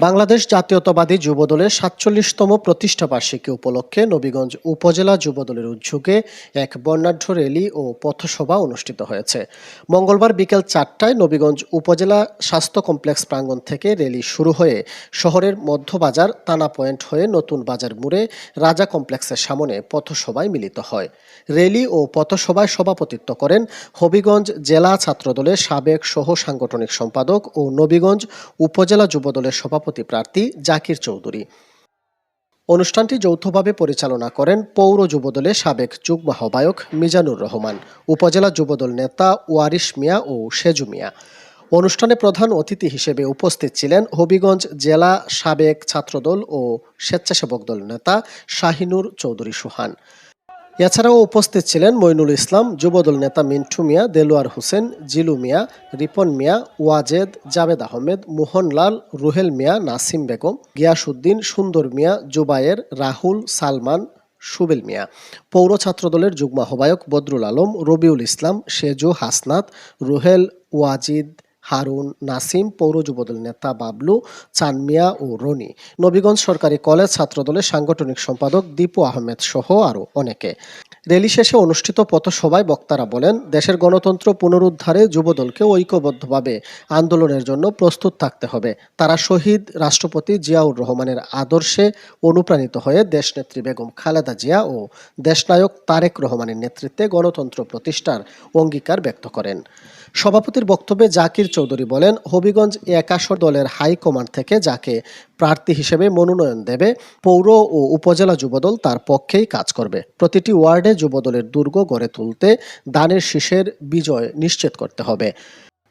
বাংলাদেশ জাতীয়তাবাদী যুবদলের সাতচল্লিশতম প্রতিষ্ঠাবার্ষিকী উপলক্ষে নবীগঞ্জ উপজেলা যুবদলের উদ্যোগে এক বর্ণাঢ্য র্যালি ও পথসভা অনুষ্ঠিত হয়েছে। মঙ্গলবার বিকেল চারটায় নবীগঞ্জ উপজেলা স্বাস্থ্য কমপ্লেক্স প্রাঙ্গণ থেকে র্যালি শুরু হয়ে শহরের মধ্যবাজার তানা পয়েন্ট হয়ে নতুন বাজার মুড়ে রাজা কমপ্লেক্সের সামনে পথসভায় মিলিত হয়। র্যালি ও পথসভায় সভাপতিত্ব করেন হবিগঞ্জ জেলা ছাত্রদলের সাবেক সহ সাংগঠনিক সম্পাদক ও নবীগঞ্জ উপজেলা যুবদলের সভাপতি প্রার্থী জাকির চৌধুরী। অনুষ্ঠানটি যৌথভাবে পরিচালনা করেন পৌর যুবদলের সাবেক যুগ্ম আহ্বায়ক মিজানুর রহমান, উপজেলা যুবদল নেতা ওয়ারিশ মিয়া ও সেজু মিয়া। অনুষ্ঠানে প্রধান অতিথি হিসেবে উপস্থিত ছিলেন হবিগঞ্জ জেলা সাবেক ছাত্রদল ও স্বেচ্ছাসেবক দল নেতা শাহিনুর চৌধুরী সুহান। এছাড়াও উপস্থিত ছিলেন মইনুল ইসলাম, যুবদল নেতা মিন্টু মিয়া, দেলোয়ার হোসেন, জিলু মিয়া, রিপন মিয়া, ওয়াজেদ জাবেদ আহমেদ, মোহনলাল, রুহেল মিয়া, নাসিম বেগম গিয়াসুদ্দিন সুন্দর মিয়া, জুবায়ের, রাহুল, সালমান, সুবেল মিয়া। পৌর ছাত্রদলের যুগ্ম আহ্বায়ক বদরুল আলম, রবিউল ইসলাম, সেজু হাসনাত, রুহেল, ওয়াজিদ হারুন নাসিম, পৌর যুবদল নেতা বাবলু, চানমিয়া ও রনি। নবীগঞ্জ সরকারি কলেজ ছাত্রদলের সাংগঠনিক সম্পাদক দীপু আহমেদ সহ আরও অনেকে। র্যালি শেষে অনুষ্ঠিত পথসভায় বক্তারা বলেন, দেশের গণতন্ত্র পুনরুদ্ধারে যুবদলকে ঐক্যবদ্ধভাবে আন্দোলনের জন্য প্রস্তুত থাকতে হবে। তারা শহীদ রাষ্ট্রপতি জিয়াউর রহমানের আদর্শে অনুপ্রাণিত হয়ে দেশনেত্রী বেগম খালেদা জিয়া ও দেশনায়ক তারেক রহমানের নেতৃত্বে গণতন্ত্র প্রতিষ্ঠার অঙ্গীকার ব্যক্ত করেন। সভাপতির বক্তব্যে জাকির চৌধুরী বলেন, হবিগঞ্জ একাশর দলের হাইকমান্ড থেকে যাকে প্রার্থী হিসেবে মনোনয়ন দেবে, পৌর ও উপজেলা যুবদল তার পক্ষেই কাজ করবে। প্রতিটি ওয়ার্ডে যুবদলের দুর্গ গড়ে তুলতে দানের শীষের বিজয় নিশ্চিত করতে হবে।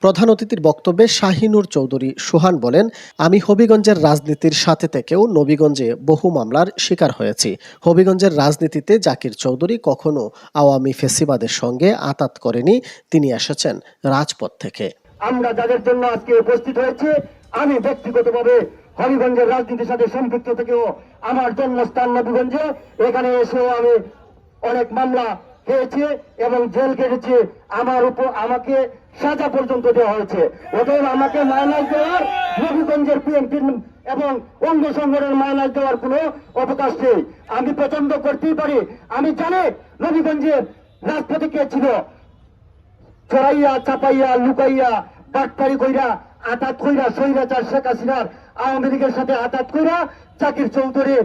প্রধান অতিথির বক্তব্যে শাহিনুর চৌধুরী সুহান বলেন, আমি হবিগঞ্জের রাজনীতির সাথে থেকেও নবীগঞ্জে বহু মামলার শিকার হয়েছি। হবিগঞ্জের রাজনীতিতে জাকির চৌধুরী কখনো আওয়ামী ফেসিবাদের সঙ্গে আতাত করেনি, তিনি এসেছেন রাজপথ থেকে। আমরা যাদের জন্য আজকে উপস্থিত হয়েছে, আমি ব্যক্তিগতভাবে হবিগঞ্জের রাজনীতির সাথে সম্পৃক্ত থেকেও আমার জন্মস্থান নবীগঞ্জে। এখানে এসেও আমি অনেক মামলা খেয়েছি এবং জেল কেটেছি আমার উপর আমাকে সাজা পর্যন্ত দেওয়া হয়েছে। অতএব আমাকে মাইনাস দেওয়ার নবীগঞ্জের পিএনপির এবং অঙ্গ সংগঠনের মাইনাস দেওয়ার কোনো অবকাশ নেই। আমি পছন্দ করতেই পারি। আমি জানি নবীগঞ্জের রাজপথে কে ছিল। চড়াইয়া চাপাইয়া, লুকাইয়া ডাক্তারি কইরা আটাত কইরা সৈরাচার শেখ হাসিনার আওয়ামী লীগের সাথে আটাত কইরা চাকির চৌধুরী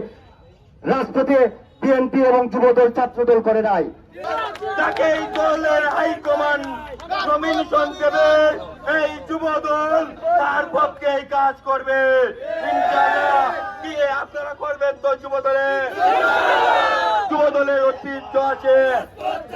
রাজপথে বিএনপি এবং যুবদল, ছাত্রদল করে নাই। তাকে এই দলের হাইকমান্ড দেবে এই যুবদল, তার পক্ষে এই কাজ করবে। ইনশাআল্লাহ।